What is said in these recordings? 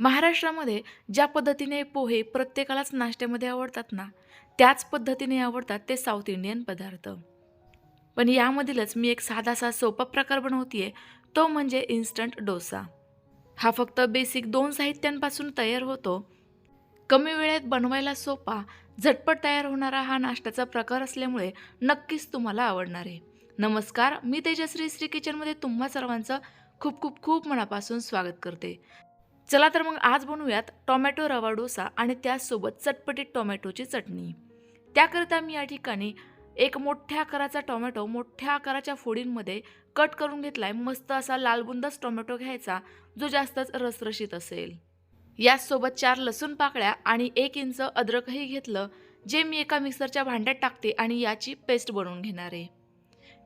महाराष्ट्रामध्ये ज्या पद्धतीने पोहे प्रत्येकालाच नाश्त्यामध्ये आवडतात ना त्याच पद्धतीने आवडतात ते साऊथ इंडियन पदार्थ. पण यामधीलच मी एक साधासा सोपा प्रकार बनवतीये तो म्हणजे इन्स्टंट डोसा. हा फक्त बेसिक दोन साहित्यांपासून तयार होतो. कमी वेळेत बनवायला सोपा झटपट तयार होणारा हा नाश्त्याचा प्रकार असल्यामुळे नक्कीच तुम्हाला आवडणार आहे. नमस्कार मी तेजश्री श्री किचनमध्ये तुम्हा सर्वांचं खूप खूप खूप मनापासून स्वागत करते. चला तर मग आज बनवूयात टोमॅटो रवा डोसा आणि त्यासोबत चटपटीत टोमॅटोची चटणी. त्याकरिता मी या ठिकाणी एक मोठ्या आकाराचा टोमॅटो मोठ्या आकाराच्या फोडींमध्ये कट करून घेतलाय. मस्त असा लालबुंदच टोमॅटो घ्यायचा जो जास्तच रसरशीत असेल. याचसोबत चार लसूण पाकळ्या आणि एक इंच अद्रकही घेतलं जे मी एका मिक्सरच्या भांड्यात टाकते आणि याची पेस्ट बनवून घेणार. आहे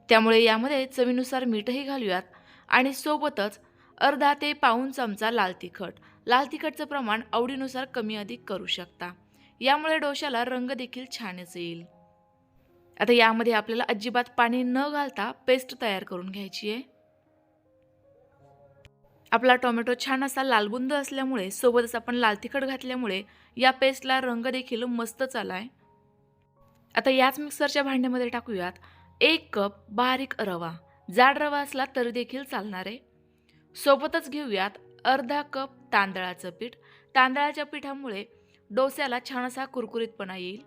त्यामुळे यामध्ये चवीनुसार मीठही घालूयात आणि सोबतच अर्धा ते पाऊण चमचा लाल तिखट. लाल तिखटचं प्रमाण आवडीनुसार कमी अधिक करू शकता. यामुळे डोशाला रंग देखील छानच येईल. आता यामध्ये आपल्याला अजिबात पाणी न घालता पेस्ट तयार करून घ्यायची आहे. आपला टोमॅटो छान असा लालबुंद असल्यामुळे सोबतच आपण लाल तिखट घातल्यामुळे या पेस्टला रंग देखील मस्तच आला आहे आता याच मिक्सरच्या भांड्यामध्ये टाकूयात एक कप बारीक रवा. जाड रवा असला तरी देखील चालणार आहे. सोबतच घेऊयात अर्धा कप तांदळाचं पीठ. तांदळाच्या पिठामुळे डोस्याला छान असा कुरकुरीतपणा येईल.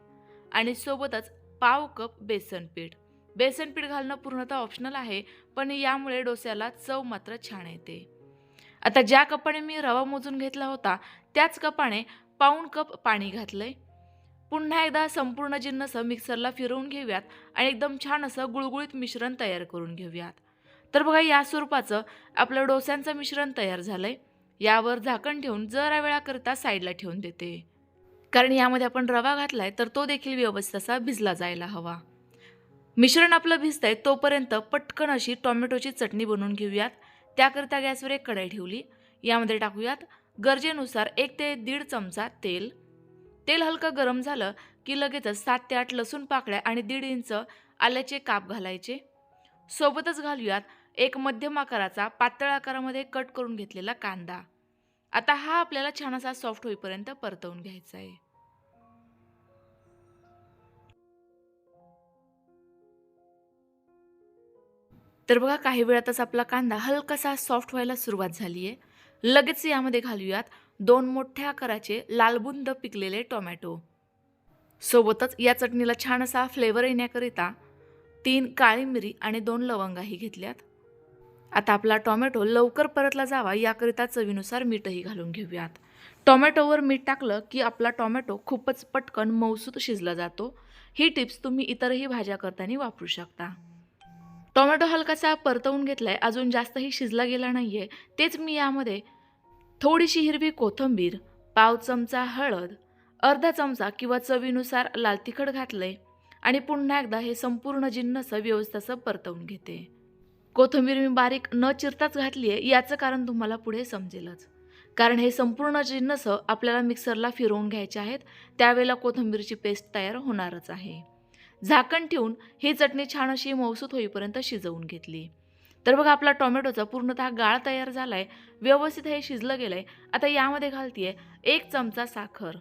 आणि सोबतच पाव कप बेसन पीठ. बेसन पीठ घालणं पूर्णतः ऑप्शनल आहे पण यामुळे डोस्याला चव मात्र छान येते. आता ज्या कपाने मी रवा मोजून घेतला होता त्याच कपाने पाऊण कप पाणी घातलंय. पुन्हा एकदा संपूर्ण जिन्नस मिक्सरला फिरवून घेऊयात आणि एकदम छान असं गुळगुळीत मिश्रण तयार करून घेऊयात. तर बघा या स्वरूपाचं आपलं डोस्यांचं मिश्रण तयार झालंय. यावर झाकण ठेवून जरा वेळाकरता साईडला ठेवून देते. कारण यामध्ये आपण रवा घातलाय तर तो देखील व्यवस्थित असा भिजला जायला हवा. मिश्रण आपलं भिजतंय तोपर्यंत पटकन अशी टोमॅटोची चटणी बनवून घेऊयात. त्याकरता गॅसवर एक कढाई ठेवली. यामध्ये टाकूयात गरजेनुसार एक ते दीड चमचा तेल. तेल हलकं गरम झालं की लगेचच सात ते आठ लसूण पाकळ्या आणि दीड इंच आल्याचे काप घालायचे. सोबतच घालूयात एक मध्यम आकाराचा पातळ आकारामध्ये कट करून घेतलेला कांदा. आता हा आपल्याला छान असा सॉफ्ट होईपर्यंत परतवून घ्यायचा आहे. तर बघा काही वेळातच आपला कांदा हलकासा सॉफ्ट व्हायला सुरुवात झाली आहे. लगेच यामध्ये घालूयात दोन मोठ्या आकाराचे लालबुंद पिकलेले टोमॅटो. सोबतच या चटणीला छान असा फ्लेवर येण्याकरिता तीन काळी मिरी आणि दोन लवंगाही घेतल्यात. आता आपला टोमॅटो लवकर परतला जावा याकरिता चवीनुसार मीठही घालून घेऊयात. टोमॅटोवर मीठ टाकलं की आपला टोमॅटो खूपच पटकन मौसूत शिजला जातो. ही टिप्स तुम्ही इतरही भाज्या करताना वापरू शकता. टोमॅटो हलकासा परतवून घेतलाय अजून जास्तही शिजला गेला नाही आहे तेच मी यामध्ये थोडीशी हिरवी कोथिंबीर पाव चमचा हळद अर्धा चमचा किंवा चवीनुसार लाल तिखट घातलंय आणि पुन्हा एकदा हे संपूर्ण जिन्नस व्यवस्थासं परतवून घेते. कोथिंबीर मी बारीक न चिरताच घातली आहे याचं कारण तुम्हाला पुढे समजेलच. कारण हे संपूर्ण जिन्नस आपल्याला मिक्सरला फिरवून घ्यायचे आहेत त्यावेळेला कोथिंबीरची पेस्ट तयार होणारच आहे. झाकण ठेवून ही चटणी छान अशी मौसूत होईपर्यंत शिजवून घेतली. तर बघा आपला टोमॅटोचा पूर्णतः गाळ तयार झाला आहे व्यवस्थित हे शिजलं गेलं आहे आता यामध्ये घालतीये एक चमचा साखर.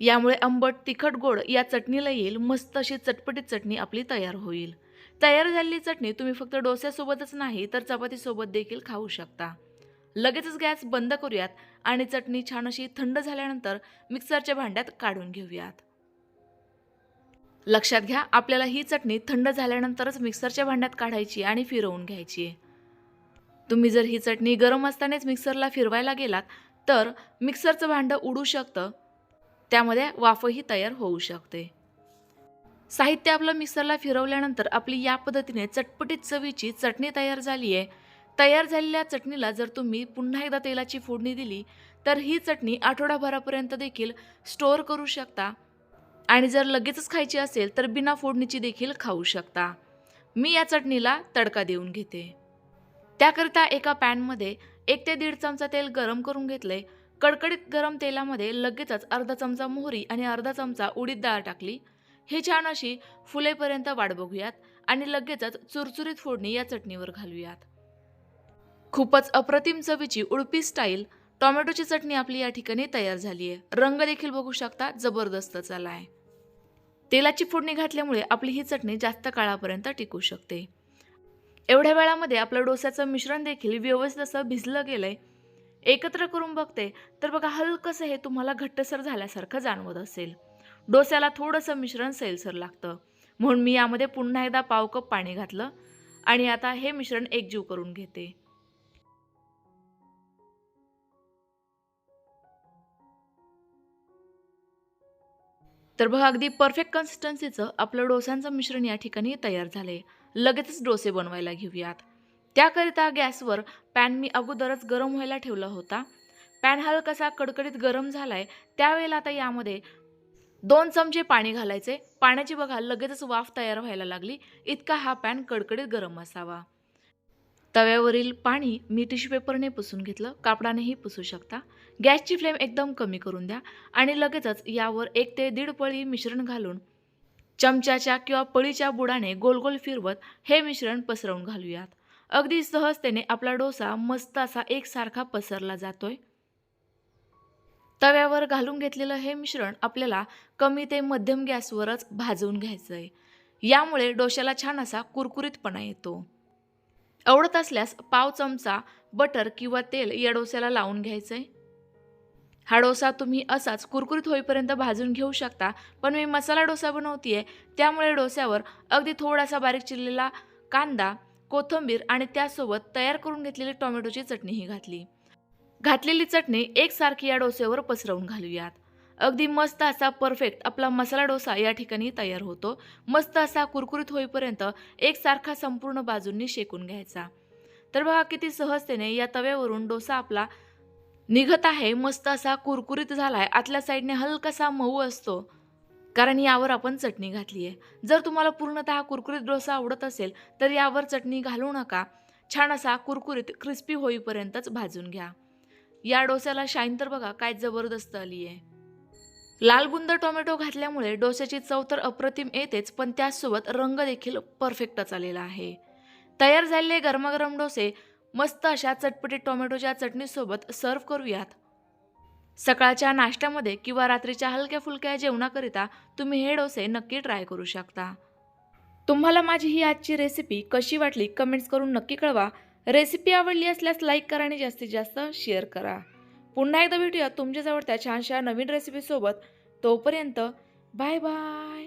यामुळे आंबट तिखट गोड या चटणीला येईल मस्त अशी चटपटीत चटणी आपली तयार होईल. तयार झालेली चटणी तुम्ही फक्त डोस्यासोबतच नाही तर चपातीसोबत देखील खाऊ शकता. लगेचच गॅस बंद करूयात आणि चटणी छान अशी थंड झाल्यानंतर मिक्सरच्या भांड्यात काढून घेऊयात. लक्षात घ्या आपल्याला ही चटणी थंड झाल्यानंतरच मिक्सरच्या भांड्यात काढायची आणि फिरवून घ्यायची. तुम्ही जर ही चटणी गरम असतानाच मिक्सरला फिरवायला गेलात तर मिक्सरचं भांडं उडू शकतं. त्यामध्ये वाफही तयार होऊ शकते. साहित्य आपलं मिक्सरला फिरवल्यानंतर आपली या पद्धतीने चटपटीत चवीची चटणी तयार झाली आहे. तयार झालेल्या चटणीला जर तुम्ही पुन्हा एकदा तेलाची फोडणी दिली तर ही चटणी आठवडाभरापर्यंत देखील स्टोअर करू शकता. आणि जर लगेचच खायची असेल तर बिना फोडणीची देखील खाऊ शकता. मी या चटणीला तडका देऊन घेते. त्याकरिता एका पॅनमध्ये एक ते दीड चमचा तेल गरम करून घेतले. कडकडीत गरम तेलामध्ये लगेचच अर्धा चमचा मोहरी आणि अर्धा चमचा उडीद डाळ टाकली. हे छान अशी फुलेपर्यंत वाट बघूयात आणि लगेचच चुरचुरीत फोडणी या चटणीवर घालूयात. खूपच अप्रतिम चवीची उडपी स्टाईल टोमॅटोची चटणी आपली या ठिकाणी तयार झाली आहे रंग देखील बघू शकता जबरदस्त झाला आहे तेलाची फोडणी घातल्यामुळे आपली ही चटणी जास्त काळापर्यंत टिकू शकते. एवढ्या वेळामध्ये आपलं डोस्याचं मिश्रण देखील व्यवस्थित असं भिजलं गेलंय. एकत्र करून बघते तर बघा हलकंसं हे तुम्हाला घट्टसर झाल्यासारखं जाणवत असेल. डोस्याला थोडंसं मिश्रण सैलसर लागतं. म्हणून मी यामध्ये पुन्हा एकदा पाव कप पाणी घातलं आणि आता हे मिश्रण एकजीव करून घेते. तर बघा अगदी परफेक्ट कन्सिस्टन्सीचं आपलं डोस्यांचं मिश्रण या ठिकाणी तयार झाले. लगेचच डोसे बनवायला घेऊयात. त्याकरिता गॅसवर पॅन मी अगोदरच गरम व्हायला ठेवला होता. पॅन हलकासा कडकडीत गरम झालाय त्यावेळेला आता यामध्ये दोन चमचे पाणी घालायचे. पाण्याची बघा लगेचच वाफ तयार व्हायला लागली. इतका हा पॅन कडकडीत गरम असावा. तव्यावरील पाणी मी टिश्यू पेपरने पुसून घेतलं. कापडानेही पुसू शकता. गॅसची फ्लेम एकदम कमी करून द्या आणि लगेचच यावर एक ते दीड पळी मिश्रण घालून चमच्याच्या किंवा पळीच्या बुडाने गोल गोल फिरवत हे मिश्रण पसरवून घालूयात. अगदी सहजतेने आपला डोसा मस्त असा एकसारखा पसरला जातोय. तव्यावर घालून घेतलेलं हे मिश्रण आपल्याला कमी ते मध्यम गॅसवरच भाजवून घ्यायचं आहे यामुळे डोश्याला छान असा कुरकुरीतपणा येतो. आवडत असल्यास पाव चमचा बटर किंवा तेल या डोस्याला लावून घ्यायचं आहे हा डोसा तुम्ही असाच कुरकुरीत होईपर्यंत भाजून घेऊ शकता पण मी मसाला डोसा बनवतीये त्यामुळे डोस्यावर अगदी थोडासा बारीक चिरलेला कांदा कोथिंबीर आणि त्यासोबत तयार करून घेतलेली टोमॅटोची चटणीही घातली. घातलेली चटणी एकसारखी या डोसेवर पसरवून घालूयात. अगदी मस्त असा परफेक्ट आपला मसाला डोसा या ठिकाणी तयार होतो. मस्त असा कुरकुरीत होईपर्यंत एकसारखा संपूर्ण बाजूंनी शेकून घ्यायचा. तर बघा किती सहजतेने या तव्यावरून डोसा आपला निघत आहे. मस्त असा कुरकुरीत झालाय. आतल्या साईडने हलकासा मऊ असतो. कारण यावर आपण चटणी घातली आहे. जर तुम्हाला पूर्णतः कुरकुरीत डोसा आवडत असेल तर यावर चटणी घालू नका. छान असा कुरकुरीत क्रिस्पी होईपर्यंतच भाजून घ्या. या डोस्याला शाईन तर बघा काय जबरदस्त आली आहे. लाल बुंद टोमॅटो घातल्यामुळे डोस्याची चव तर अप्रतिम येतेच पण त्याचसोबत रंग देखील परफेक्टच आलेला आहे. तयार झालेले गरमागरम डोसे मस्त अशा चटपटीत टोमॅटोच्या चटणीसोबत सर्व करूयात. सकाळच्या नाश्त्यामध्ये किंवा रात्रीच्या हलक्या फुलक्या जेवणाकरिता तुम्ही हे डोसे नक्की ट्राय करू शकता. तुम्हाला माझी ही आजची रेसिपी कशी वाटली कमेंट्स करून नक्की कळवा. रेसिपी आवडली असल्यास लाईक करा आणि जास्तीत जास्त शेअर करा. पुन्हा एकदा भेटूया तुमच्याजवळ त्या छानशा नवीन रेसिपीसोबत तोपर्यंत बाय बाय